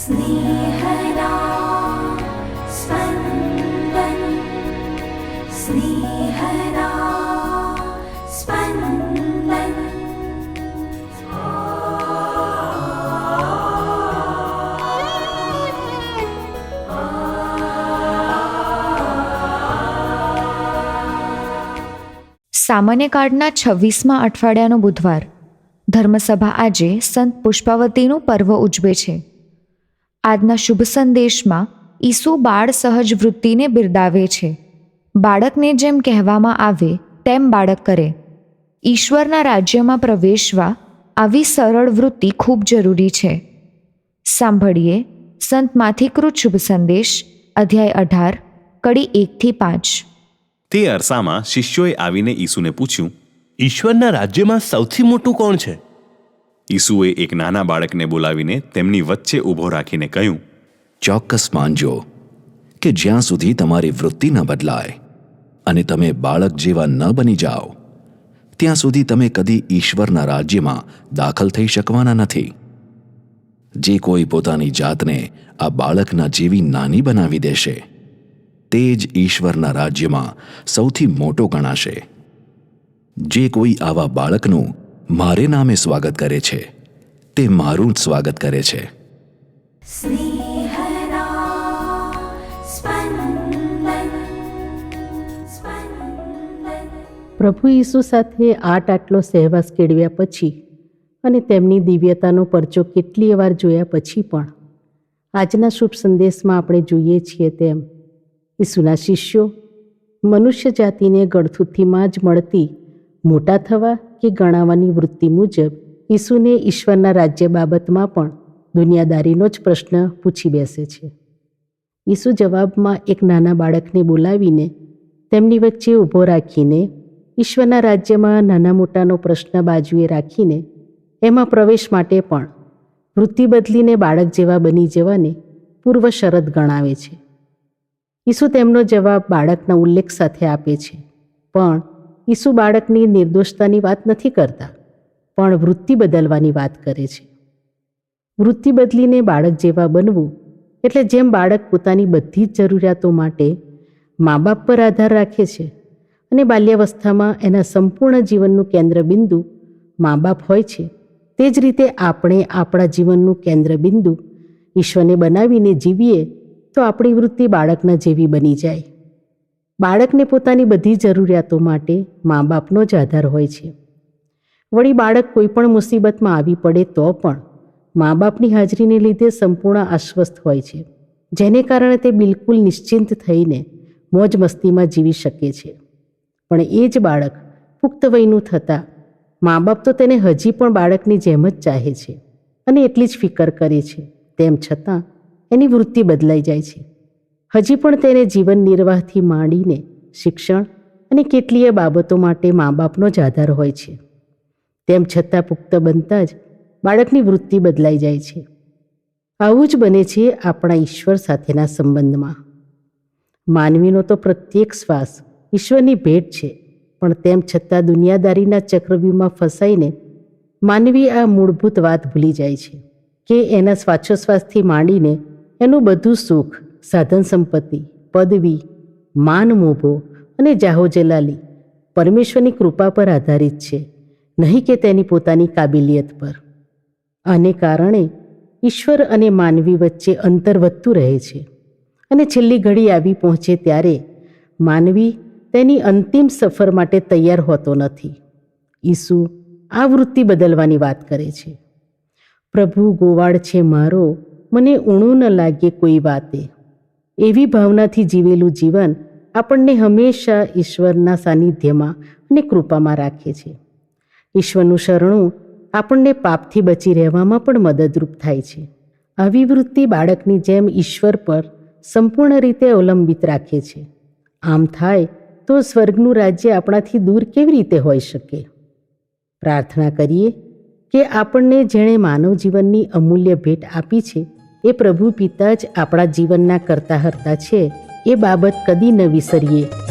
स्नेहदा स्पन्दन् स्नेहदा स्पन्दन् સામાન્ય કાર્ડના છવ્વીસમાં અઠવાડિયાનો બુધવાર ધર્મસભા આજે સંત પુષ્પાવતીનું પર્વ ઉજવે છે આજના શુભ સંદેશમાં ઈસુ બાળ સહજ વૃત્તિને બિરદાવે છે. બાળકને જેમ કહેવામાં આવે, તેમ બાળક કરે. ઈશ્વરના રાજ્યમાં પ્રવેશવા આવી સરળ વૃત્તિ ખૂબ જરૂરી છે. સાંભળીએ સંત માથીકૃત શુભ સંદેશ, અધ્યાય અઢાર, કડી એકથી પાંચ. તે અરસામાં શિષ્યોએ આવીને ઈસુને પૂછ્યું, ઈશ્વરના રાજ્યમાં સૌથી મોટું કોણ છે? ઈસુએ એક નાના બાળકને બોલાવીને તેમની વચ્ચે ઊભો રાખીને કહ્યું, ચોક્કસ માનજો કે જ્યાં સુધી તમારી વૃત્તિ ન બદલાય અને તમે બાળક જેવા ન બની જાઓ, ત્યાં સુધી તમે કદી ઈશ્વરના રાજ્યમાં દાખલ થઈ શકવાના નથી. જે કોઈ પોતાની જાતને આ બાળકના જેવી નાની બનાવી દેશે, તે જ ઈશ્વરના રાજ્યમાં સૌથી મોટો ગણાશે. જે કોઈ આવા બાળકનું મારે નામે સ્વાગત કરે છે. તે મારું જ સ્વાગત કરે છે. પ્રભુ ઈસુ સાથે આટ આટલો સહેવાસ કેળવ્યા પછી અને તેમની દિવ્યતાનો પરચો કેટલી વાર જોયા પછી પણ. આજના શુભ સંદેશમાં આપણે જોઈએ છીએ તેમ ઈસુના શિષ્યો મનુષ્ય જાતિને ગળથુથીમાં જ મળતી મોટા થવા કે ગણાવવાની વૃત્તિ મુજબ ઈસુને ઈશ્વરના રાજ્ય બાબતમાં પણ દુનિયાદારીનો જ પ્રશ્ન પૂછી બેસે છે. ઈસુ જવાબમાં એક નાના બાળકને બોલાવીને તેમની વચ્ચે ઊભો રાખીને ઈશ્વરના રાજ્યમાં નાના મોટાનો પ્રશ્ન બાજુએ રાખીને એમાં પ્રવેશ માટે પણ વૃત્તિ બદલીને બાળક જેવા બની જવાને પૂર્વ શરત ગણાવે છે. ઈસુ તેમનો જવાબ બાળકના ઉલ્લેખ સાથે આપે છે, પણ ઈસુ બાળકની નિર્દોષતાની વાત નથી કરતા, પણ વૃત્તિ બદલવાની વાત કરે છે. વૃત્તિ બદલીને બાળક જેવા બનવું એટલે જેમ બાળક પોતાની બધી જ જરૂરિયાતો માટે મા બાપ પર આધાર રાખે છે અને બાલ્યાવસ્થામાં એના સંપૂર્ણ જીવનનું કેન્દ્રબિંદુ મા બાપ હોય છે, તે જ રીતે આપણે આપણા જીવનનું કેન્દ્રબિંદુ ઈશ્વરને બનાવીને જીવીએ તો આપણી વૃત્તિ બાળકના જેવી બની જાય. બાળકને પોતાની બધી જરૂરિયાતો માટે મા બાપનો જ આધાર હોય છે. વળી બાળક કોઈપણ મુસીબતમાં આવી પડે તો પણ મા બાપની હાજરીને લીધે સંપૂર્ણ આશ્વસ્ત હોય છે, જેને કારણે તે બિલકુલ નિશ્ચિંત થઈને મોજ મસ્તીમાં જીવી શકે છે. પણ એ જ બાળક પુખ્ત વયનું થતાં મા બાપ તો તેને હજી પણ બાળકની જેમ જ ચાહે છે અને એટલી જ ફિકર કરે છે. તેમ છતાં એની વૃત્તિ બદલાઈ જાય છે. હજી પણ તેને જીવન નિર્વાહથી માંડીને શિક્ષણ અને કેટલીય બાબતો માટે મા બાપનો જ આધાર હોય છે. તેમ છતાં પુખ્ત બનતા જ બાળકની વૃત્તિ બદલાઈ જાય છે. આવું જ બને છે આપણા ઈશ્વર સાથેના સંબંધમાં. માનવીનો તો પ્રત્યેક શ્વાસ ઈશ્વરની ભેટ છે, પણ તેમ છતાં દુનિયાદારીના ચક્રવ્યૂહમાં ફસાઈને માનવી આ મૂળભૂત વાત ભૂલી જાય છે કે એના શ્વાસોશ્વાસથી માંડીને એનું બધું સુખ સાધન સંપત્તિ, પદવી, માન મોભો અને જાહો જલાલી પરમેશ્વરની કૃપા પર આધારિત છે, નહીં કે તેની પોતાની કાબિલિયત પર. આને કારણે ઈશ્વર અને માનવી વચ્ચે અંતર વધતું રહે છે અને છેલ્લી ઘડી આવી પહોંચે ત્યારે માનવી તેની અંતિમ સફર માટે તૈયાર હોતો નથી. ઈસુ આ વૃત્તિ બદલવાની વાત કરે છે. પ્રભુ, ગોવાળ છે મારો, મને ઊણું ન લાગે કોઈ વાતે. એવી ભાવનાથી જીવેલું જીવન આપણને હંમેશા ઈશ્વરના સાનિધ્યમાં અને કૃપામાં રાખે છે. ઈશ્વરનું શરણું આપણને પાપથી બચી રહેવામાં પણ મદદરૂપ થાય છે. આવી વૃત્તિ બાળકની જેમ ઈશ્વર પર સંપૂર્ણ રીતે અવલંબિત રાખે છે. આમ થાય તો સ્વર્ગનું રાજ્ય આપણાથી દૂર કેવી રીતે હોઈ શકે? પ્રાર્થના કરીએ કે આપણને જેણે માનવ જીવનની અમૂલ્ય ભેટ આપી છે એ પ્રભુ પિતા જ આપણા જીવનના કરતા હરતા છે એ બાબત કદી ન વિસરીએ.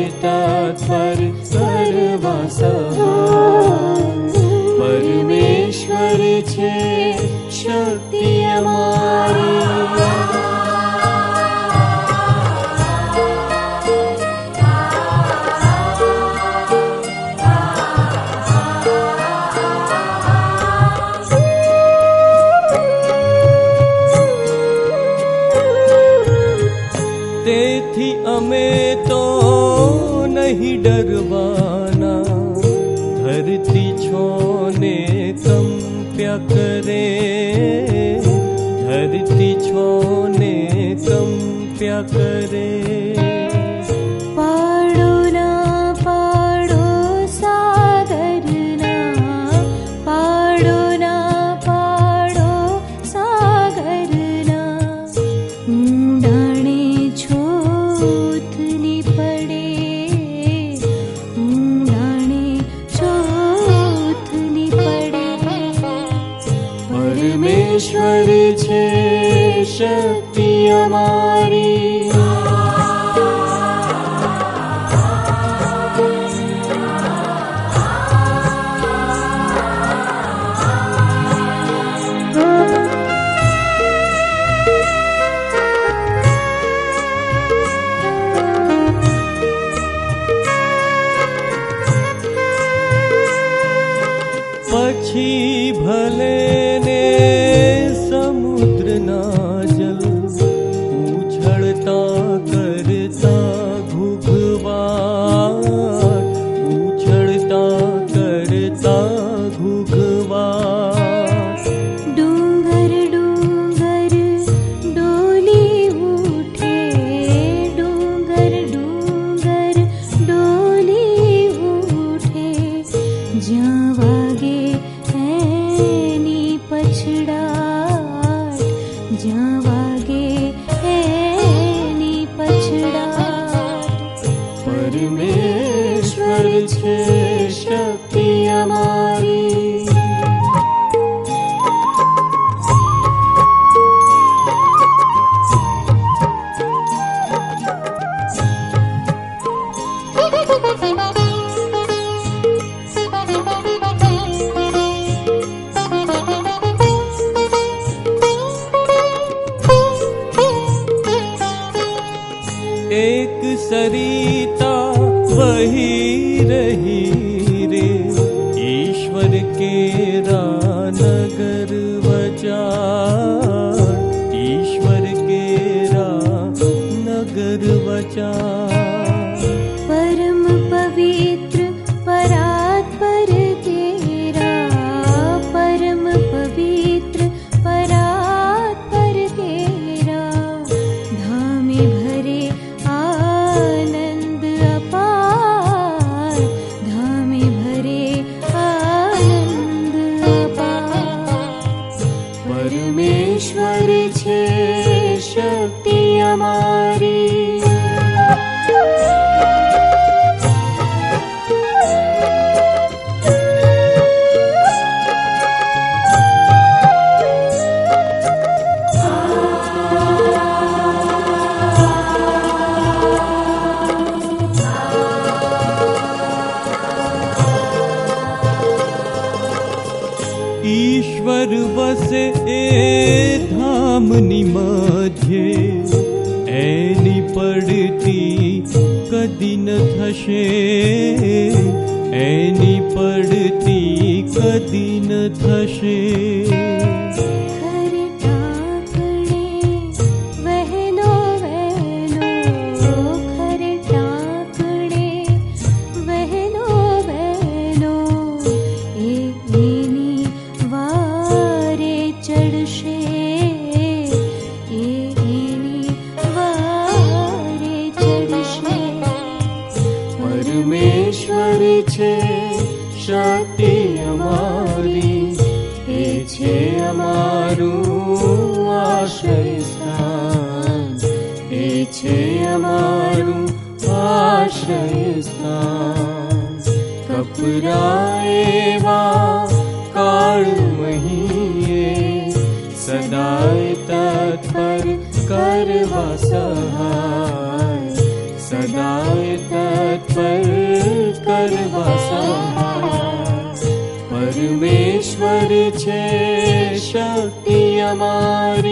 સદાય તત્પર કરવા સહાય પરમેશ્વર છે શક્તિ અમારી તેથી અમે તો નહીં ડરવાના ધરતી છોને કંપ્યા કરે ધરતી છોને કંપ્યા કરે પરમેશ્વર છે શક્તિ અમારી. ईश्वर वसे ए धे ए पडति की न थशे ए पडति कदि न थशे જુમેશ્વર છે શાંતિ અમારી એ मेश्वर शि अमाली हे छे अशय एय सा कपुरावाहि સદાય તત્પર કરવા स पर कर्वासं परमेश्वर छे शक्ति अमारी